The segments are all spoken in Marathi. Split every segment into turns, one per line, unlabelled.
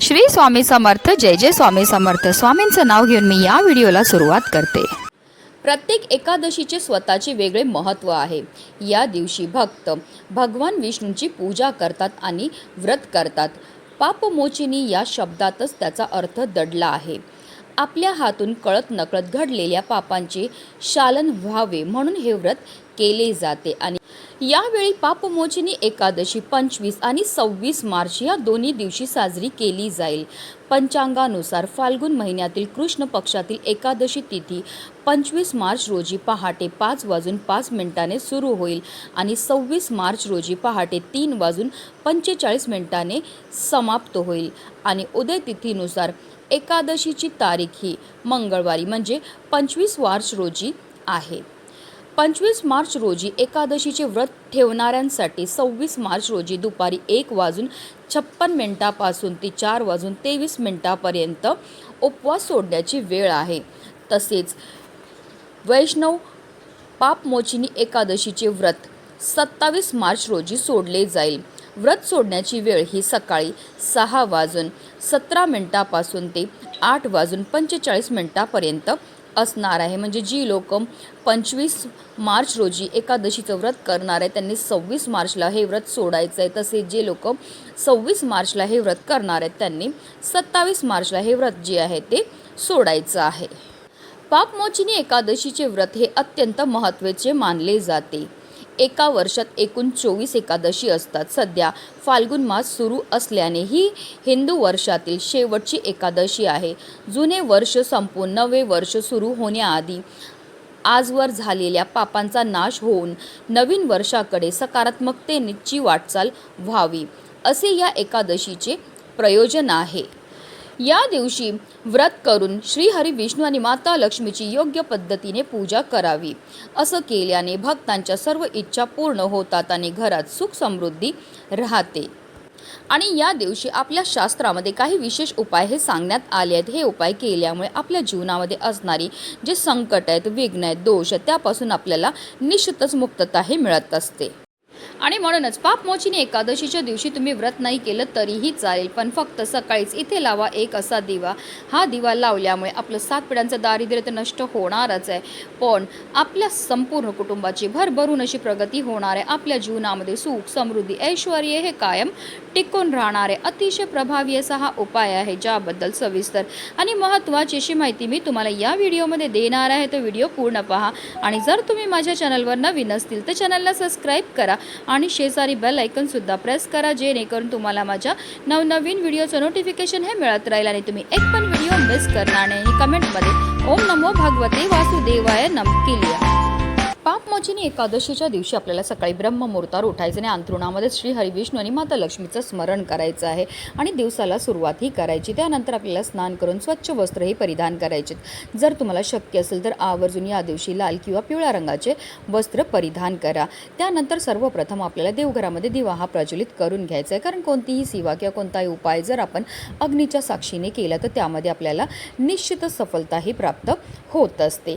श्री स्वामी समर्थ जय जय स्वामी समर्थ. स्वामींचं नाव घेऊन मी या व्हिडिओला सुरुवात करते. प्रत्येक एकादशीचे स्वतःचे वेगळे महत्त्व आहे. या दिवशी भक्त भगवान विष्णूंची पूजा करतात आणि व्रत करतात. पापमोचिनी या शब्दातच त्याचा अर्थ दडला आहे. आपल्या हातून कळत नकळत घडलेल्या पापांचे शालन व्हावे म्हणून हे व्रत केले जाते आणि यावेळी पापमोचनी एकादशी पंचवीस आणि सव्वीस मार्च या दोन्ही दिवशी साजरी केली जाईल. पंचांगानुसार फाल्गुन महिन्यातील कृष्ण पक्षातील एकादशी तिथी पंचवीस मार्च रोजी पहाटे पाच वाजून पाच मिनिटाने सुरू होईल आणि सव्वीस मार्च रोजी पहाटे तीन वाजून पंचेचाळीस मिनिटाने समाप्त होईल. आणि उदय तिथीनुसार एकादशीची तारीख ही मंगळवारी म्हणजे पंचवीस मार्च रोजी आहे. पंचवीस मार्च रोजी एकादशीचे व्रत ठेवणाऱ्यांसाठी सव्वीस मार्च रोजी दुपारी एक वाजून छप्पन मिनिटापासून ते चार वाजून तेवीस मिनिटापर्यंत उपवास सोडण्याची वेळ आहे. तसेच वैष्णव पापमोचिनी एकादशीचे व्रत सत्तावीस मार्च रोजी सोडले जाईल. व्रत सोडण्याची वेळ ही सकाळी सहा वाजून सतरा मिनिटापासून ते आठ वाजून पंचेचाळीस मिनिटापर्यंत असणार आहे. म्हणजे जी लोक पंचवीस मार्च रोजी एकादशीचं व्रत करणार आहे त्यांनी सव्वीस मार्चला हे व्रत सोडायचं आहे. तसेच जे लोक सव्वीस मार्चला हे व्रत करणार आहेत त्यांनी सत्तावीस मार्चला हे व्रत जे आहे ते सोडायचं आहे. पापमोचिनी एकादशीचे व्रत हे अत्यंत महत्त्वाचे मानले जाते. एका वर्षात एकूण चोवीस एकादशी असतात. सध्या फाल्गुन मास सुरू असल्याने ही हिंदू वर्षातील शेवटची एकादशी आहे. जुने वर्ष संपून नवे वर्ष सुरू होण्याआधी आजवर झालेल्या पापांचा नाश होऊन नवीन वर्षाकडे सकारात्मकतेची वाटचाल व्हावी असे या एकादशीचे प्रयोजन आहे. या दिवशी व्रत करून श्रीहरी विष्णू आणि माता लक्ष्मीची योग्य पद्धतीने पूजा करावी. असं केल्याने भक्तांच्या सर्व इच्छा पूर्ण होतात आणि घरात सुख समृद्धी राहते. आणि या दिवशी आपल्या शास्त्रामध्ये काही विशेष उपाय हे सांगण्यात आले आहेत. हे उपाय केल्यामुळे आपल्या जीवनामध्ये असणारी जे संकट आहेत विघ्न आहेत दोष आहेत त्यापासून आपल्याला निश्चितच मुक्तता हे मिळत असते. आणि म्हणूनच पापमोचिनी एकादशीच्या दिवशी तुम्ही व्रत नाही केलं तरीही चालेल. पण फक्त सकाळीच इथे लावा एक असा दिवा. हा दिवा लावल्यामुळे आपलं सात पिढ्यांचं दारिद्र्य तर नष्ट होणारच आहे. पण आपल्या संपूर्ण कुटुंबाची भरभरून अशी प्रगती होणार आहे. आपल्या जीवनामध्ये सुख समृद्धी ऐश्वर हे कायम टिकून राहणारे अतिशय प्रभावी असा हा उपाय आहे ज्याबद्दल सविस्तर आणि महत्त्वाची अशी माहिती मी तुम्हाला या व्हिडिओमध्ये देणार आहे. तो व्हिडिओ पूर्ण पहा. आणि जर तुम्ही माझ्या चॅनलवर नवीन असतील तर चॅनलला सबस्क्राईब करा. आणि शेजारी बेल सुद्धा प्रेस करा जेणेकरून तुम्हाला माझ्या नवनवीन व्हिडिओचं नोटिफिकेशन हे मिळत राहील आणि तुम्ही एक पण व्हिडिओ मिस करणार नाही. कमेंटमध्ये ओम नमो भगवते वासुदेवाय नम केली पापमोचिनी एकादशीच्या दिवशी आपल्याला सकाळी ब्रह्ममुहूर्तावर उठायचं आणि अंथरुणामध्ये श्री हरिविष्णू आणि माता लक्ष्मीचं स्मरण करायचं आहे आणि दिवसाला सुरुवातही करायची. त्यानंतर आपल्याला स्नान करून स्वच्छ वस्त्रही परिधान करायचे. जर तुम्हाला शक्य असेल तर आवर्जून या दिवशी लाल किंवा पिवळ्या रंगाचे वस्त्र परिधान करा. त्यानंतर सर्वप्रथम आपल्याला देवघरामध्ये दिवा हा प्रज्वलित करून घ्यायचा आहे. कारण कोणतीही सेवा किंवा कोणताही उपाय जर आपण अग्नीच्या साक्षीने केला तर त्यामध्ये आपल्याला निश्चितच सफलताही प्राप्त होत असते.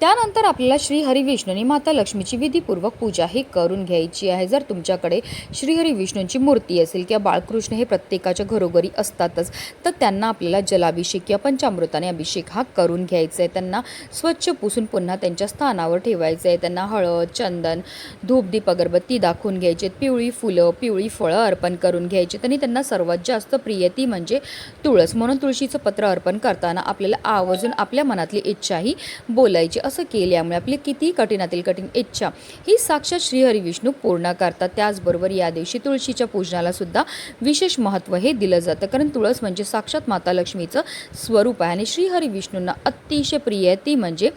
त्यानंतर आपल्याला श्री हरी माता लक्ष्मीची विधीपूर्वक पूजा ही करून घ्यायची आहे. जर तुमच्याकडे श्री हरी विष्णूंची मूर्ती असेल किंवा बाळकृष्ण हे प्रत्येकाच्या घरोघरी असतातच तर त्यांना आपल्याला जलाभिषेक किंवा पंचामृताने अभिषेक हा करून घ्यायचा आहे. त्यांना स्वच्छ पुसून पुन्हा त्यांच्या स्थानावर ठेवायचं आहे. त्यांना हळद चंदन धूपदीप अगरबत्ती दाखवून घ्यायचे पिवळी फुलं पिवळी फळं अर्पण करून घ्यायची आणि त्यांना सर्वात जास्त प्रिय ती म्हणजे तुळस. म्हणून तुळशीचं पत्र अर्पण करताना आपल्याला आवर्जून आपल्या मनातली इच्छाही बोलायची. असं केल्यामुळे आपली किती कठीणातील कठीण इच्छा ही साक्षात श्रीहरी विष्णू पूर्ण करतात. त्याचबरोबर या दिवशी तुळशीच्या पूजनाला सुद्धा विशेष महत्त्व हे दिलं जातं. कारण तुळस म्हणजे साक्षात माता लक्ष्मीचं स्वरूप आहे आणि श्रीहरी विष्णूंना अतिशय प्रिय आहे. ती म्हणजे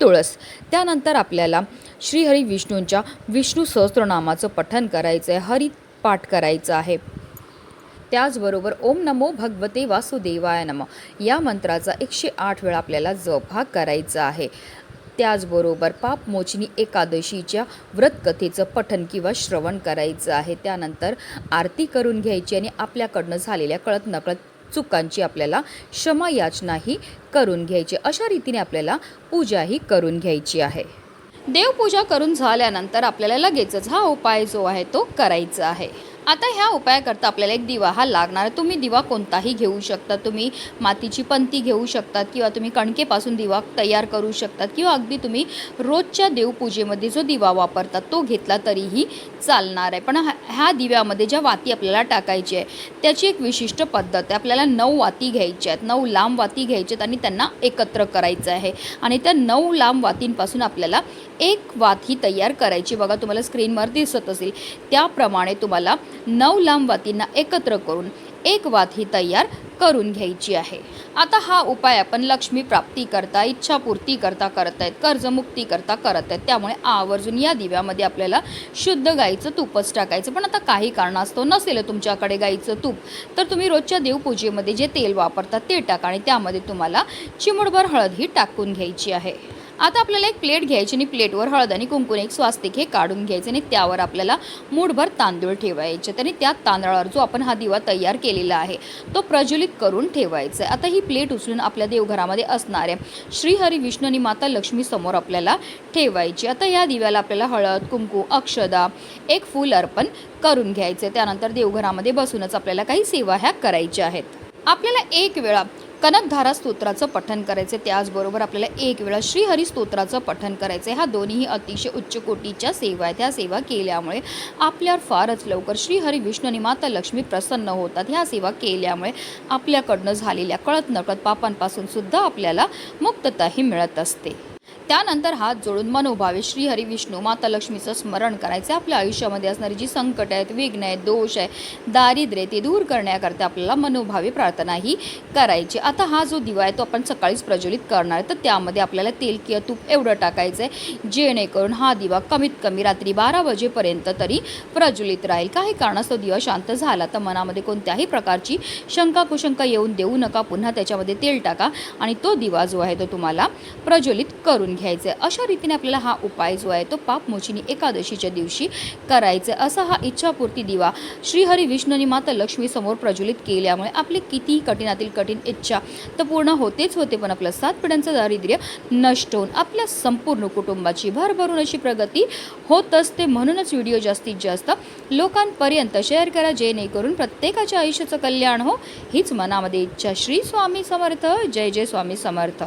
तुळस. त्यानंतर आपल्याला श्रीहरी विष्णूंच्या विष्णू सहस्त्रनामाचं पठन करायचं आहे. हरी पाठ करायचं आहे. त्याचबरोबर ओम नमो भगवते वासुदेवाय नम. या मंत्राचा एकशे आठ वेळा आपल्याला जप हा करायचा आहे. त्याचबरोबर पापमोचनी एकादशीच्या व्रतकथेचं पठन किंवा श्रवण करायचं आहे. त्यानंतर आरती करून घ्यायची आणि आपल्याकडनं झालेल्या कळत नकळत चुकांची आपल्याला क्षमा याचनाही करून घ्यायची. अशा रीतीने आपल्याला पूजाही करून घ्यायची आहे. देवपूजा करून झाल्यानंतर आपल्याला लगेचच हा उपाय जो आहे तो करायचा आहे. आता ह्या उपायाकरता आपल्याला एक दिवा हा लागणार. आहे तुम्ही दिवा कोणताही घेऊ शकता. तुम्ही मातीची पंती घेऊ शकतात किंवा तुम्ही कणकेपासून दिवा तयार करू शकतात किंवा अगदी तुम्ही रोजच्या देवपूजेमध्ये जो दिवा वापरतात तो घेतला तरीही चालणार आहे. पण ह्या- ह्या दिव्यामध्ये ज्या वाती आपल्याला टाकायची आहे त्याची एक विशिष्ट पद्धत आहे. आपल्याला नऊ वाती घ्यायच्या आहेत. नऊ लांब वाती घ्यायच्या आहेत आणि त्यांना एकत्र करायचं आहे. आणि त्या नऊ लांब वातींपासून आपल्याला एक वात ही तयार करायची. बघा तुम्हाला स्क्रीनवर दिसत असेल. त्याप्रमाणे तुम्हाला नऊ लांब वातींना एकत्र करून एक वात ही तयार करून घ्यायची आहे. आता हा उपाय आपण लक्ष्मी प्राप्ती करता इच्छापूर्ती करता करत आहेत कर्जमुक्ती करता करत आहेत. त्यामुळे आवर्जून या दिव्यामध्ये आपल्याला शुद्ध गाईचं तूपच टाकायचं. पण आता काही कारणास्तव नसेल तुमच्याकडे गाईचं तूप तर तुम्ही रोजच्या देवपूजेमध्ये जे तेल वापरतात ते टाका आणि त्यामध्ये तुम्हाला चिमुडभर हळद ही टाकून घ्यायची आहे. आता आपल्याला एक प्लेट घ्यायची आणि प्लेटवर हळद आणि कुंकून एक स्वास्तिक हे काढून घ्यायचे आणि त्यावर आपल्याला मूठभर तांदूळ ठेवायचे. आणि त्या तांदळावर जो आपण हा दिवा तयार केलेला आहे तो प्रज्वलित करून ठेवायचा आहे. आता ही प्लेट उचलून आपल्या देवघरामध्ये असणाऱ्या श्रीहरी विष्णू आणि माता लक्ष्मी समोर आपल्याला ठेवायची. आता या दिव्याला आपल्याला हळद कुंकू अक्षदा एक फूल अर्पण करून घ्यायचे त्यानंतर देवघरामध्ये बसूनच आपल्याला काही सेवा ह्या करायच्या आहेत. आपल्याला एक वेळा कनकधारा स्तोत्राचं पठन करायचं त्याचबरोबर आपल्याला एक वेळा श्रीहरी स्तोत्राचं पठन करायचं. ह्या दोन्हीही अतिशय उच्च कोटीच्या सेवा आहेत. ह्या सेवा केल्यामुळे आपल्यावर फारच लवकर श्रीहरी विष्णू आणि माता लक्ष्मी प्रसन्न होतात. ह्या सेवा केल्यामुळे आपल्याकडनं झालेल्या कळत नकळत पापांपासून सुद्धा आपल्याला मुक्तताही मिळत असते. त्यानंतर हात जोडून मनोभावे श्री हरी विष्णू माता लक्ष्मीचं स्मरण करायचे. आपल्या आयुष्यामध्ये असणारी जी संकट आहेत विघ्न आहेत दोष आहे दारिद्र्य ते दूर करण्याकरता आपल्याला मनोभावे प्रार्थनाही करायची. आता हा जो दिवा आहे तो आपण सकाळीच प्रज्वलित करणार आहे. तर त्यामध्ये आपल्याला तेल किंवा तूप एवढं टाकायचं आहे जेणेकरून हा दिवा कमीत कमी रात्री बारा वाजेपर्यंत तरी प्रज्वलित राहील. काही कारणास्तव दिवा शांत झाला तर मनामध्ये कोणत्याही प्रकारची शंका कुशंका येऊन देऊ नका. पुन्हा त्याच्यामध्ये तेल टाका आणि तो दिवा जो आहे तो तुम्हाला प्रज्वलित करून घ्यायचं. आहे अशा रीतीने आपल्याला हा उपाय जो आहे तो पापमोचिनी एकादशीच्या दिवशी करायचा. आहे असा हा इच्छापूर्ती दिवा श्रीहरी विष्णू आणि माता लक्ष्मीसमोर प्रज्वलित केल्यामुळे आपली कितीही कठीणातील कठीण इच्छा तर पूर्ण होतेच होते पण आपलं सात पिढ्यांचं दारिद्र्य नष्ट होऊन आपल्या संपूर्ण कुटुंबाची भरभरून अशी प्रगती होत असते म्हणूनच व्हिडिओ जास्तीत जास्त लोकांपर्यंत शेअर करा जेणेकरून प्रत्येकाच्या आयुष्याचं कल्याण हो. हीच मनामध्ये इच्छा. श्री स्वामी समर्थ. जय जय स्वामी समर्थ.